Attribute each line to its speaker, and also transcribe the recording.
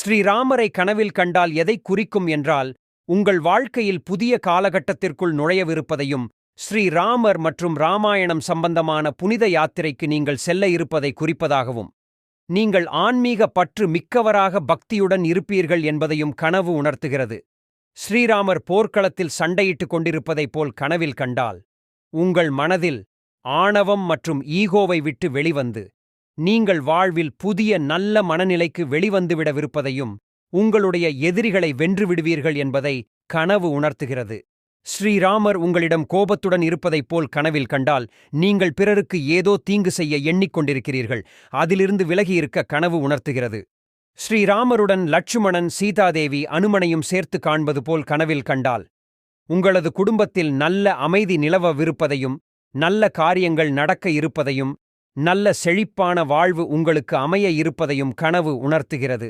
Speaker 1: ஸ்ரீராமரை கனவில் கண்டால் எதை குறிக்கும் என்றால் உங்கள் வாழ்க்கையில் புதிய காலகட்டத்திற்குள் நுழையவிருப்பதையும் ஸ்ரீராமர் மற்றும் ராமாயணம் சம்பந்தமான புனித யாத்திரைக்கு நீங்கள் செல்ல இருப்பதை குறிப்பதாகவும் நீங்கள் ஆன்மீக பற்று மிக்கவராக பக்தியுடன் இருப்பீர்கள் என்பதையும் கனவு உணர்த்துகிறது. ஸ்ரீராமர் போர்க்களத்தில் சண்டையிட்டுக் கொண்டிருப்பதைப் போல் கனவில் கண்டால் உங்கள் மனதில் ஆணவம் மற்றும் ஈகோவை விட்டு வெளிவந்து நீங்கள் வாழ்வில் புதிய நல்ல மனநிலைக்கு வெளிவந்துவிடவிருப்பதையும் உங்களுடைய எதிரிகளை வென்று விடுவீர்கள் என்பதை கனவு உணர்த்துகிறது. ஸ்ரீராமர் உங்களிடம் கோபத்துடன் இருப்பதைப் போல் கனவில் கண்டால் நீங்கள் பிறருக்கு ஏதோ தீங்கு செய்ய எண்ணிக்கொண்டிருக்கிறீர்கள். அதிலிருந்து விலகியிருக்க கனவு உணர்த்துகிறது. ஸ்ரீராமருடன் லட்சுமணன் சீதாதேவி அனுமனையும் சேர்த்து காண்பது போல் கனவில் கண்டால் உங்களது குடும்பத்தில் நல்ல அமைதி நிலவவிருப்பதையும் நல்ல காரியங்கள் நடக்க இருப்பதையும் நல்ல செழிப்பான வாழ்வு உங்களுக்கு அமைய இருப்பதையும் கனவு உணர்த்துகிறது.